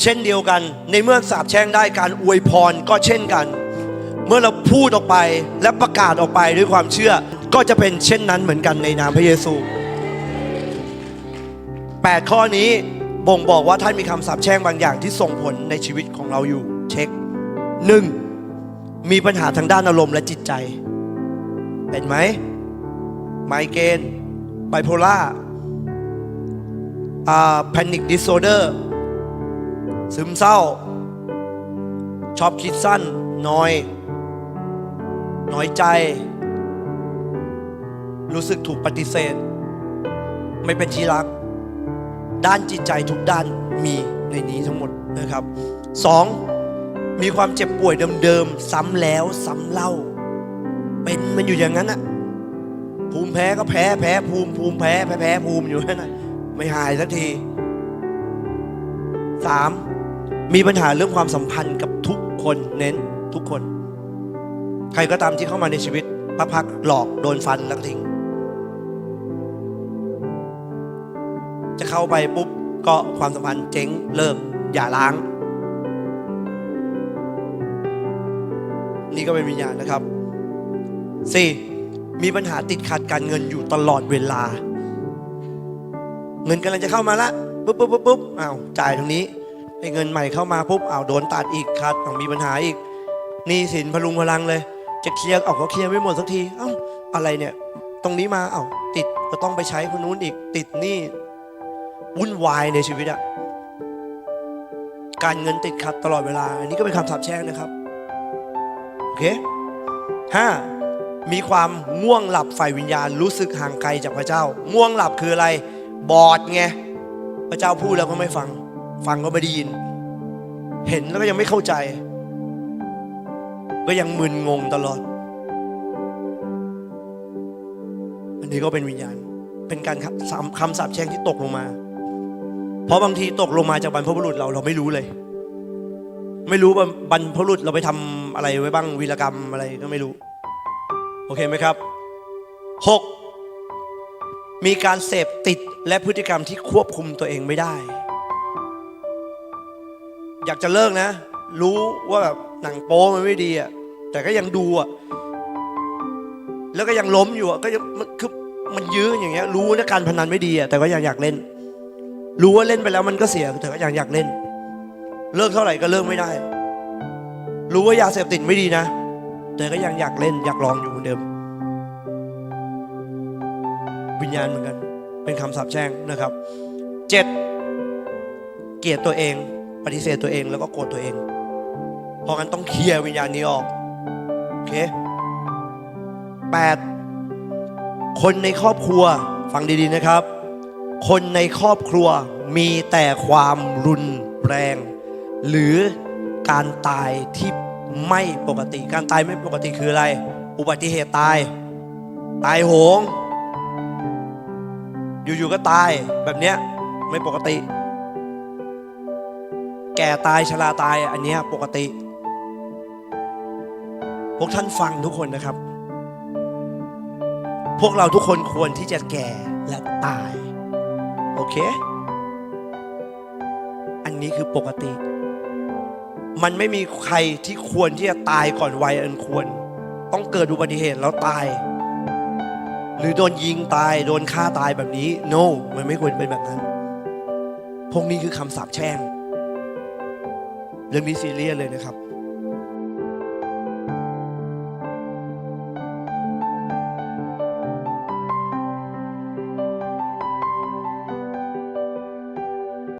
เช่นเดียวกัน ในเมื่อสาบแช่งได้การอวยพรก็เช่นกัน เมื่อเราพูดออกไปและประกาศออกไปด้วยความเชื่อ ก็จะเป็นเช่นนั้นเหมือนกันในนามพระเยซู 8 ข้อนี้บ่งบอกว่าท่านมีคำสาปแช่งบางอย่างที่ส่งผลในชีวิตของเราอยู่เช็ค 1. มีปัญหาทางด้านอารมณ์และจิตใจ เป็นไหมไมเกรนไบโพล่าอ่าแพนิคดิสโอเดอร์ ซึมเศร้า ชอบคิดสั้นน้อยน้อยใจ รู้สึกถูกปฏิเสธ ไม่เป็นที่รัก ด้านจิตใจทุกด้านมีในนี้ทั้งหมดนะครับ 2. มีความเจ็บป่วยเดิมๆซ้ำแล้วซ้ำเล่า เป็นมันอยู่อย่างนั้นอะภูมิแพ้ก็แพ้แพ้ภูมิภูมิแพ้แพ้แพ้ภูมิอยู่นั่นนะไม่หายสักที 3. มี มีปัญหาเรื่องความสัมพันธ์กับทุกคนเน้นทุกคน ใครก็ตามที่เข้ามาในชีวิตพักๆหลอกโดนฟันแล้วก็ทิ้ง จะเข้าไปปุ๊บก็ความสัมพันธ์เจ๊งเลิกอย่าล้าง นี่ก็เป็นวิญญาณนะครับ 4. มีปัญหาติดขัดการเงินอยู่ตลอดเวลา เงินกำลังจะเข้ามาละปุ๊บปุ๊บปุ๊บปุ๊บอ้าวจ่ายตรงนี้ ไอ้เงินใหม่เข้ามาปุ๊บอ้าวโดนตัดอีกคัดอ้าวมีปัญหาอีกหนี่สินพลุงพลังเลย จะเคลียร์เอาก็เคลียร์ไม่หมดสักทีเอ้าอะไรเนี่ย ตรงนี้มาเอ้าติดก็ต้องไปใช้คนนู้นอีกติดหนี่วุ่นวายในชีวิตอะการเงินติดขัดตลอดเวลา อันนี้ก็เป็นคำสาปแช่งนะครับ โอเคห้ามีความง่วงหลับฝ่ายวิญญาณรู้สึกห่างไกลจากพระเจ้า ง่วงหลับคืออะไร บอดไง พระเจ้าพูดแล้วก็ไม่ฟัง ฟังก็ไม่ได้ยิน เห็นแล้วก็ยังไม่เข้าใจ ก็ยังมึนงงตลอด อันนี้ก็เป็นวิญญาณ เป็นการคำคำสาปแช่งที่ตกลงมา เพราะบางทีตกลงมาจากบรรพบุรุษเราเราไม่รู้เลย ไม่รู้ว่าบรรพบุรุษเราไปทำอะไรไว้บ้างวีรกรรมอะไรก็ไม่รู้ โอเคไหมครับ 6. มีการเสพติดและพฤติกรรมที่ควบคุมตัวเองไม่ได้ อยากจะเลิกนะ รู้ว่าแบบหนังโป๊มันไม่ดีอะแต่ก็ยังดูอะแล้วก็ยังล้มอยู่อะก็ยังมันคือมันยื้ออย่างเงี้ย รู้นะการพนันไม่ดีอะแต่ก็ยังอยากเล่น รู้ว่าเล่นไปแล้วมันก็เสียแต่ก็ยังอยากเล่น เลิกเท่าไหร่ก็เลิกไม่ได้ รู้ว่ายาเสพติดไม่ดีนะแต่ก็ยังอยากเล่น อยากลองอยู่เหมือนเดิม วิญญาณเหมือนกัน เป็นคำสาปแช่งนะครับเจ็ดเกลียดตัวเอง ปฏิเสธตัวเองแล้วก็โกรธตัวเอง เพราะงั้นต้องเคลียร์วิญญาณนี้ออก โอเคแปดคนในครอบครัวฟังดีๆนะครับ คนในครอบครัวมีแต่ความรุนแรง หรือการตายที่ไม่ปกติ การตายไม่ปกติคืออะไร อุบัติเหตุตาย ตายโหง อยู่ๆก็ตายแบบเนี้ยไม่ปกติ แก่ตายชราตายอันนี้ปกติ พวกท่านฟังทุกคนนะครับ พวกเราทุกคนควรที่จะแก่และตาย โอเค อันนี้คือปกติ มันไม่มีใครที่ควรที่จะตายก่อนวัยอันควร ต้องเกิดอุบัติเหตุแล้วตาย หรือโดนยิงตาย โดนฆ่าตายแบบนี้ no มันไม่ควรเป็นแบบนั้น พวกนี้คือคำสาปแช่ง เรื่องนี้ซีเรียสเลยนะครับ